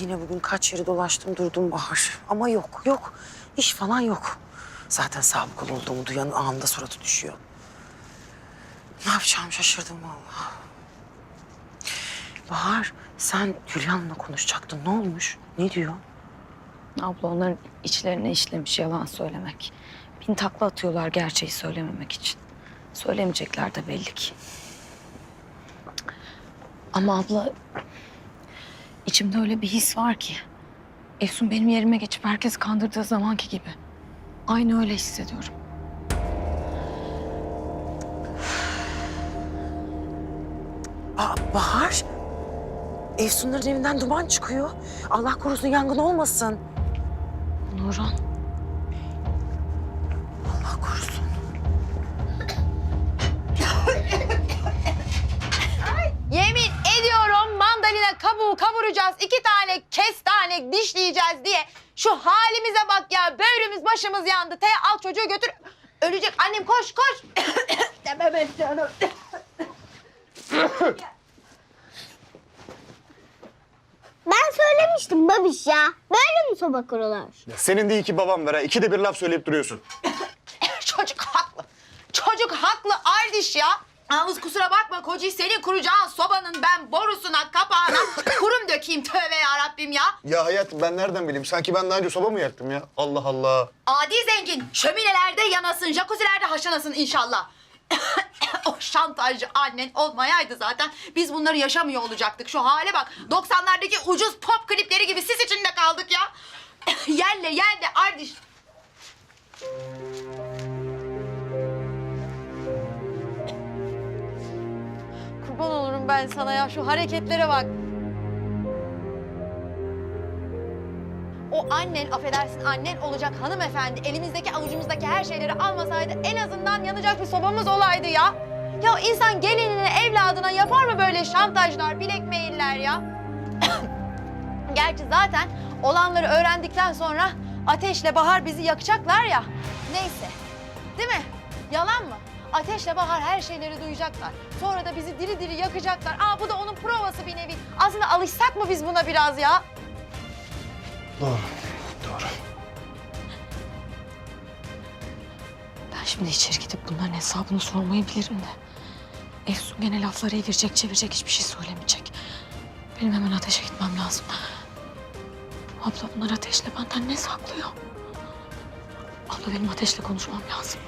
yine bugün kaç yeri dolaştım durdum Bahar. Ama yok, yok. İş falan yok. Zaten sabıkalı olduğumu duyan anında suratı düşüyor. Ne yapacağım şaşırdım vallahi. Bahar, sen Hülya'nınla konuşacaktın. Ne olmuş? Ne diyor? Abla onların içlerine işlemiş yalan söylemek. Bin takla atıyorlar gerçeği söylememek için. Söylemeyecekler de belli ki. Ama abla içimde öyle bir his var ki. Efsun benim yerime geçip herkes kandırdığı zamanki gibi. Aynı öyle hissediyorum. Aa, Bahar, Efsunların evinden duman çıkıyor. Allah korusun yangın olmasın. Nurhan. Allah korusun. Mandalina kabuğu kavuracağız. iki tane kestane dişleyeceğiz diye. Şu halimize bak ya. Böğrümüz başımız yandı. Te al çocuğu götür. Ölecek. Annem koş koş. Demem canım. Ben söylemiştim babiş ya. Böyle mi soba kurulur? Ya senin de iki babam var ha. İki de bir laf söyleyip duruyorsun. Çocuk haklı. Çocuk haklı Ardiş ya. Yalnız kusura bakma koci senin kuracağın sobanın ben borusuna kapağına kurum dökeyim tövbe ya Rabbim ya. Ya hayatım ben nereden bileyim? Sanki ben daha önce soba mı yaktım ya? Allah Allah. Adi zengin şöminelerde yanasın, jacuzzi'lerde haşlanasın inşallah. o şantajcı annen olmayaydı zaten biz bunları yaşamıyor olacaktık. Şu hale bak 90'lardaki ucuz pop klipleri gibi sis içinde kaldık ya. yerle yerle ardiş. Ben sana ya şu hareketlere bak. O annen, affedersin annen olacak hanımefendi elimizdeki avucumuzdaki her şeyleri almasaydı en azından yanacak bir sobamız olaydı ya. Ya insan gelinine, evladına yapar mı böyle şantajlar, bilek meyiller ya? Gerçi zaten olanları öğrendikten sonra Ateşle Bahar bizi yakacaklar ya. Neyse. Değil mi? Yalan mı? Ateşle Bahar her şeyleri duyacaklar. Sonra da bizi diri diri yakacaklar. Aa bu da onun provası bir nevi. Aslında alışsak mı biz buna biraz ya? Doğru. Doğru. Ben şimdi içeri gidip bunların hesabını sormayı bilirim de. Efsun gene lafları evirecek çevirecek hiçbir şey söylemeyecek. Benim hemen ateşe gitmem lazım. Abla bunlar ateşle benden ne saklıyor? Abla benim ateşle konuşmam lazım.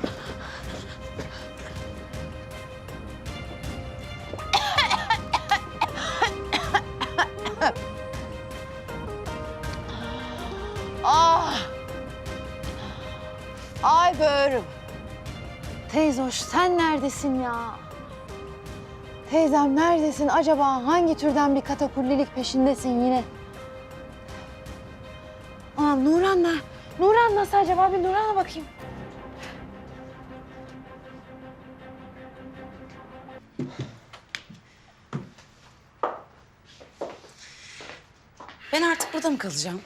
Teyze hoş sen neredesin ya? Teyzem neredesin? Acaba hangi türden bir katakullilik peşindesin yine? Aa Nuran ne? Nuran nasıl acaba? Bir Nuran'a bakayım. Ben artık burada mı kalacağım?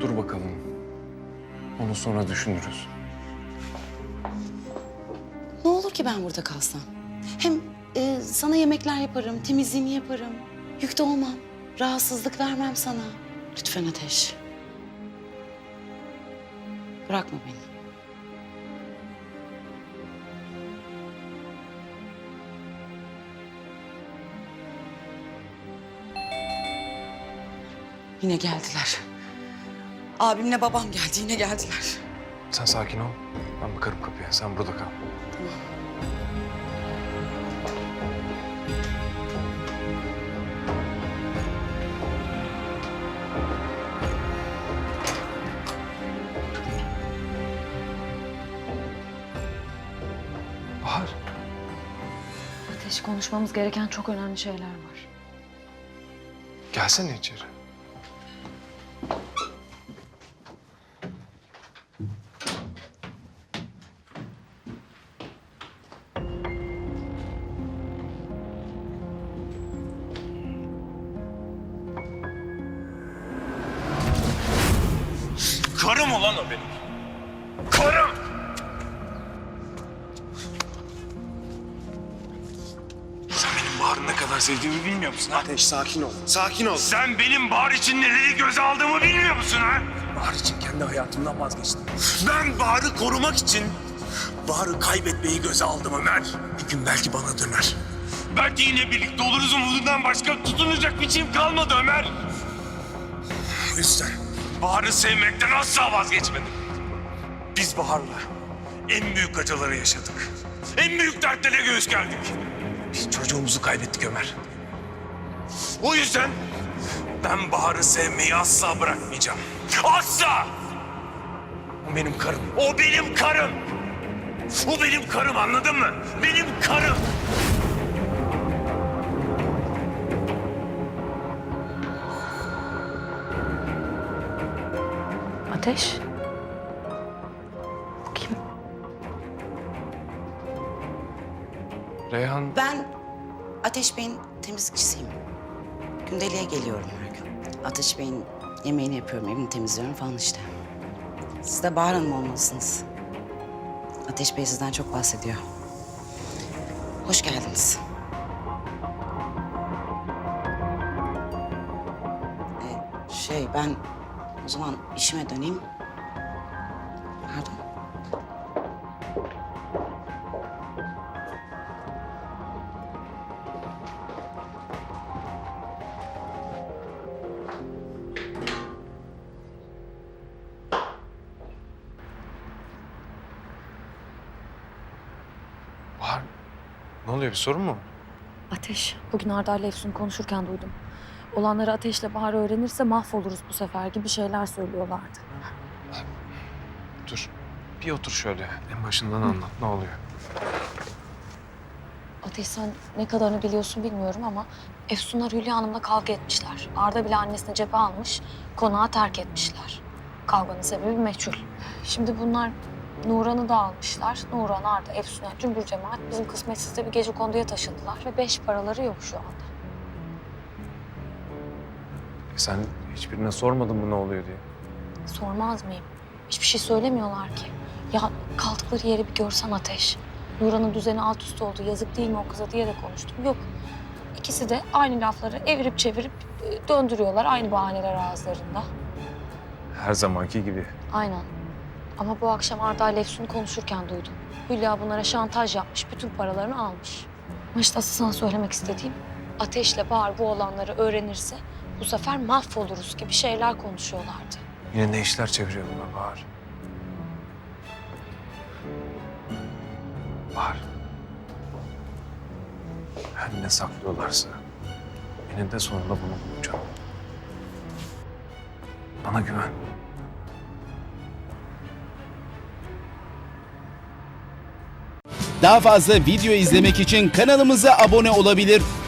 Dur bakalım. Onu sonra düşünürüz. Ne olur ki ben burada kalsam? Hem e, sana yemekler yaparım, temizliğini yaparım. Yük de olmam, rahatsızlık vermem sana. Lütfen Ateş. Bırakma beni. Yine geldiler. Abimle babam geldi, yine geldiler. Sen sakin ol. Ben bakarım kapıya. Sen burada kal. Bahar. Ateş konuşmamız gereken çok önemli şeyler var. Gelsene içeri. Karım o. ulan o benim. Karım! Sen benim Bahar'ı ne kadar sevdiğimi bilmiyor musun ha? Ateş sakin ol. Sakin ol. Sen benim Bahar için neleri göze aldığımı bilmiyor musun ha? Bahar için kendi hayatımdan vazgeçtim. Ben Bahar'ı korumak için Bahar'ı kaybetmeyi göze aldım Ömer. Bir gün belki bana döner. belki yine birlikte oluruz umudundan başka tutunacak biçim kalmadı Ömer. O yüzden Bahar'ı sevmekten asla vazgeçmedim. Biz Bahar'la en büyük acıları yaşadık. En büyük dertlere göğüs gerdik. biz çocuğumuzu kaybettik Ömer. O yüzden ben Bahar'ı sevmeyi asla bırakmayacağım. Asla! O benim karım. O benim karım. O benim karım anladın mı? Benim karım. Ateş. Bu kim? Reyhan Ben Ateş Bey'in temizlikçisiyim. Gündeliğe geliyorum her gün. Ateş Bey'in yemeğini yapıyorum, evini temizliyorum falan işte. Siz de Bahar Hanım olmalısınız. Ateş Bey sizden çok bahsediyor. Hoş geldiniz. Ee, şey ben o zaman işime döneyim. Pardon. Bahar ne oluyor bir sorun mu? var? Ateş. Bugün Arda ile Efsun konuşurken duydum. Olanları Ateş'le Bahar öğrenirse mahvoluruz bu sefer gibi şeyler söylüyorlardı. Dur bir otur şöyle en başından anlat ne oluyor? Ateş sen ne kadarını biliyorsun bilmiyorum ama Efsunlar Hülya Hanım'la kavga etmişler. Arda bile annesine cephe almış, konağı terk etmişler. Kavganın sebebi meçhul. Şimdi bunlar Nuran'ı da almışlar. Nuran, Arda, Efsunlar, cümbür cemaat bizim kısmetsizde bir gece konduya taşındılar ve beş paraları yok şu anda. Sen hiçbirine sormadın mı ne oluyor diye? Sormaz mıyım? Hiçbir şey söylemiyorlar ki. Ya kaldıkları yeri bir görsen Ateş. Nuran'ın düzeni alt üst oldu. Yazık değil mi o kıza diye de konuştum. Yok. İkisi de aynı lafları evirip çevirip e, döndürüyorlar. Aynı bahaneler ağızlarında. Her zamanki gibi. Aynen. Ama bu akşam Arda ile Efsun'u konuşurken duydum. Hülya bunlara şantaj yapmış. Bütün paralarını almış. Ama işte asıl sana söylemek istediğim Ateş'le Bahar bu olanları öğrenirse bu sefer mahvoluruz gibi şeyler konuşuyorlardı. Yine ne işler çeviriyor bunlar Bahar? Bahar. Her ne saklıyorlarsa eninde sonunda bunu bulacağım. Bana güven. Daha fazla video izlemek için kanalımıza abone olabilir.